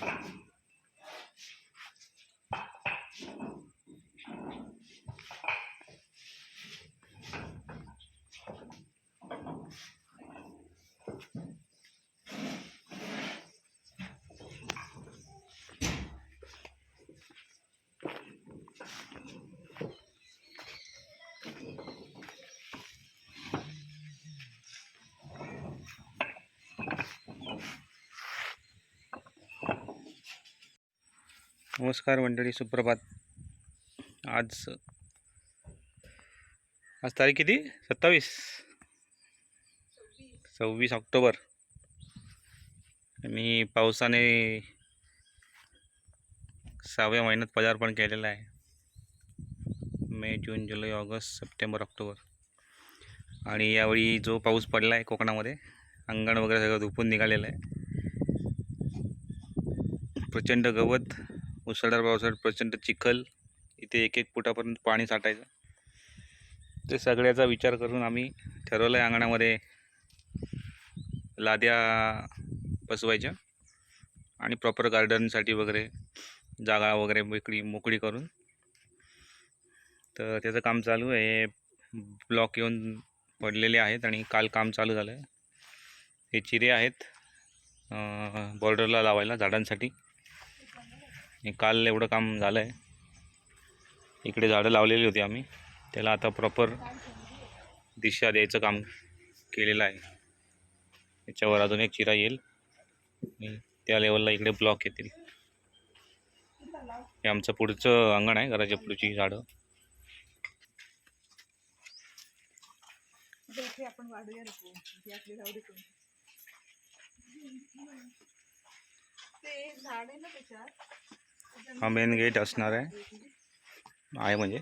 Voilà. नमस्कार मंडळी सुप्रभात. आज आज तारीख किती? सत्तावीस. सव्वीस ऑक्टोबर. आणि पावसाने सहाव्या महिन्यात पदार्पण केलेलं आहे. मे जून जुलै ऑगस्ट सप्टेंबर ऑक्टोबर. आणि यावेळी जो पाऊस पडला आहे कोकणामध्ये अंगण वगैरे सगळं धुपून निघालेलं आहे. प्रचंड गवत मुसळधार पावसाळ्यात प्रचंड चिखल इथे एक एक फुटापर्यंत पाणी साठायचं. ते सगळ्याचा विचार करून आम्ही ठरवलं आहे अंगणामध्ये लाद्या बसवायच्या आणि प्रॉपर गार्डनसाठी वगैरे जागा वगैरे मोकळी मोकळी करून. तर त्याचं काम चालू आहे. ब्लॉक येऊन पडलेले आहेत आणि काल काम चालू झालं आहे हे चिरे आहेत बॉर्डरला लावायला झाडांसाठी. आणि काल एवढं काम झालं आहे इकडे झाडं लावलेली होती आम्ही. त्याला आता प्रॉपर दिशा द्यायचं काम केलेलं आहे. त्याच्यावर अजून एक चिरा येईल. आणि त्या लेवलला इकडे ब्लॉक येतील. हे आमचं पुढचं अंगण आहे घराच्या पुढची झाडं. आपण वाढूया ते झाड आहे ना त्याच्यात. हा मेन गेट असणार आहे. आहे म्हणजे.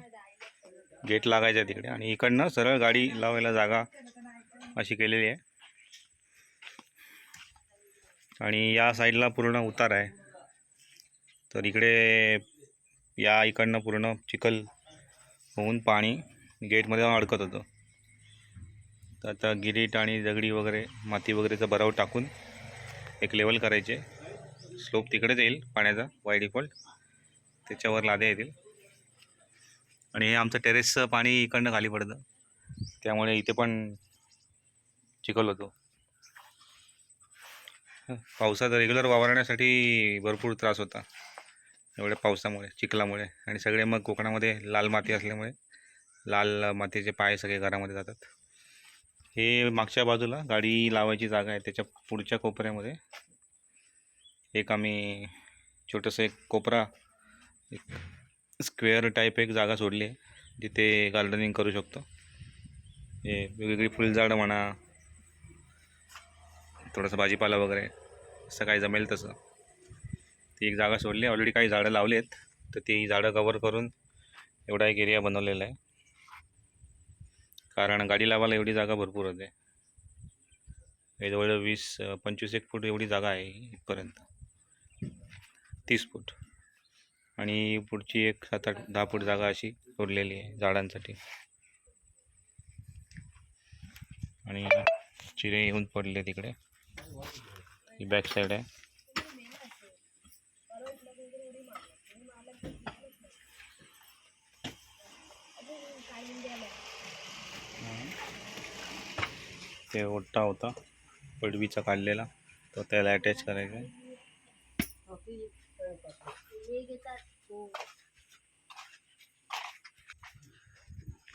गेट लागायचं आहे तिकडे आणि इकडनं सरळ गाडी लावायला जागा अशी केलेली आहे. आणि या साईडला पूर्ण उतार आहे. तर इकडे या इकडनं पूर्ण चिखल होऊन पाणी गेटमध्ये अडकत होतं. तर आता गिरीट आणि दगडी वगैरे माती वगैरेचा भराव टाकून एक लेवल करायचे. स्लोप तिकडेच येईल पाण्याचा वाय डिफॉल्ट त्याच्यावर लाद्या येतील. आणि हे आमचं टेरेसचं पाणी इकडनं खाली पडतं. त्यामुळे इथे पण चिखल होतो. पावसात रेग्युलर वावरण्यासाठी भरपूर त्रास होता. एवढ्या पावसामुळे चिखलामुळे. आणि सगळे मग कोकणामध्ये लाल माती असल्यामुळे लाल मातीचे पाय सगळे घरामध्ये जातात. हे मागच्या बाजूला गाडी लावायची जागा आहे. त्याच्या पुढच्या कोपऱ्यामध्ये एक आम्ही छोटंसं एक कोपरा एक स्क्वेअर टाईप एक जागा सोडली. आहे जिथे गार्डनिंग करू शकतो. हे वेगवेगळी फुलझाडं म्हणा थोडंसं भाजीपाला वगैरे असं काही जमेल तसं. ती एक जागा सोडली. ऑलरेडी काही झाडं लावली आहेत तर ती झाडं कवर करून एवढा एक एरिया बनवलेला आहे. कारण गाडी लावायला एवढी जागा भरपूर होते. हे वीस पंचवीस एक फूट एवढी जागा आहे इथपर्यंत. तीस फूट. आणि पुढची एक सात आठ दहा फूट जागा अशी सोडलेली आहे झाडांसाठी. आणि चिरे येऊन पडले तिकडे. ही बॅक साईड आहे. ते ओट्टा होता पडवीचा काढलेला. तो त्याला अटॅच करायचा आहे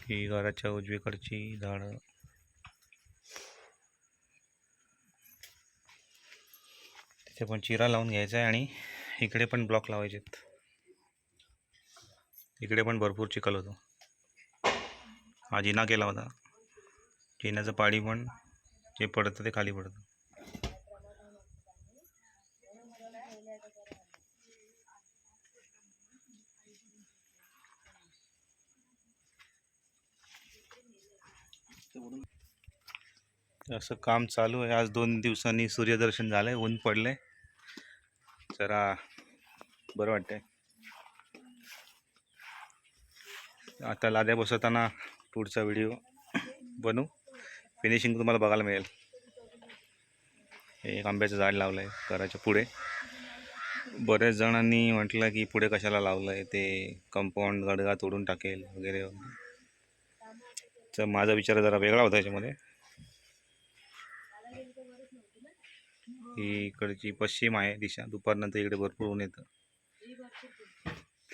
ही घराच्या उजवीकडची झाडं. तिथे पण चिरा लावून घ्यायचा आहे आणि इकडे पण ब्लॉक लावायचे इकडे पण भरपूर चिखल होतो. हा जिना केला होता. जिन्याचं पाणी पण जे पडतं ते खाली पडतं. असं काम चालू आहे. आज दोन दिवसांनी सूर्यदर्शन झालं आहे ऊन पडलं आहे जरा बरं वाटतंय. आता लाद्या बसवताना पुढचा व्हिडिओ बनवू फिनिशिंग तुम्हाला बघायला मिळेल. हे एक आंब्याचं झाड लावलं आहे घराच्या पुढे. बऱ्याच जणांनी म्हटलं की पुढे कशाला लावलं आहे ते कंपाऊंड गडगा तोडून टाकेल वगैरे. तर माझा विचार जरा वेगळा होता याच्यामध्ये. ही इकडची पश्चिम आहे दिशा. दुपारनंतर इकडे भरपूर ऊन येतं.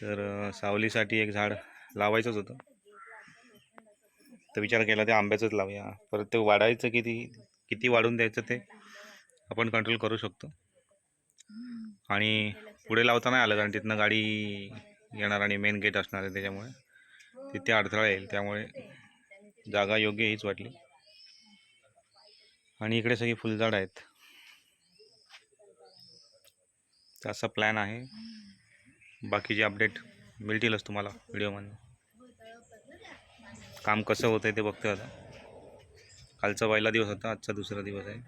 तर सावलीसाठी एक झाड लावायचंच होतं. तर विचार केला ते आंब्याचंच लावूया. परत ते वाढायचं किती किती वाढून द्यायचं ते आपण कंट्रोल करू शकतो. आणि पुढे लावता नाही आलं कारण तिथनं गाडी येणार आणि मेन गेट असणार आहे त्याच्यामुळे. तिथे अडथळा येईल त्यामुळे जागा योग्य हीच वाटली. आणि इकडे सगळी फुलझाड आहेत. तर असा प्लॅन आहे. बाकीचे अपडेट मिळतीलच तुम्हाला व्हिडिओमध्ये काम कसं होतं आहे ते बघतोय आता. कालचा पहिला दिवस होता आजचा दुसरा दिवस आहे.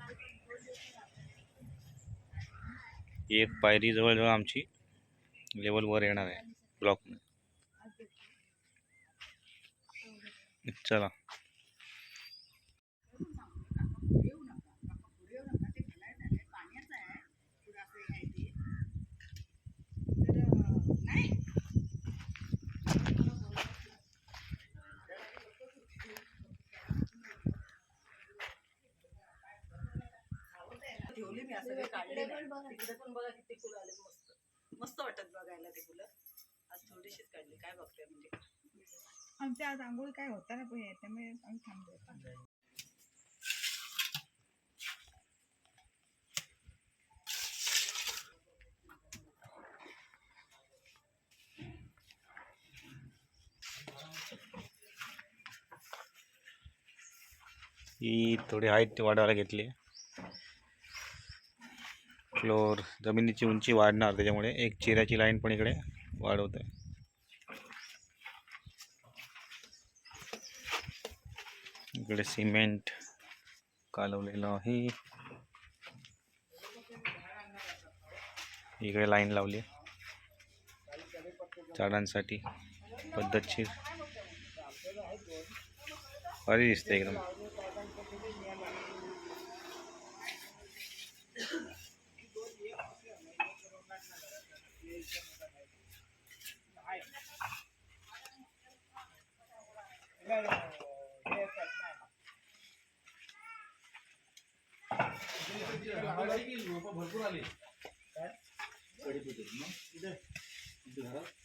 ही एक पायरी जवळजवळ आमची लेवलवर येणार आहे ब्लॉक चला. काही काढले नाही. तिकडे पण बघा किती फुलं आले मस्त. मस्त वाटत बघायला ते फुलं. आज थोडीशीच काढली. काय बघते म्हणजे? आमच्या आज आंघोळी काय होता ना पण त्यामुळे आम्ही थांबलो ही थोडी हाईट वाढवायला घेतली. फ्लोअर जमिनीची उंची वाढणार त्याच्यामुळे एक चिऱ्याची लाईन पण इकडे वाढवत आहे इकडे सिमेंट कालवलेलं आहे. इकडे लाईन लावली. आहे झाडांसाठी पद्धतशीर. भारी दिसते एकदम. भरपूर आले. काय? घरात.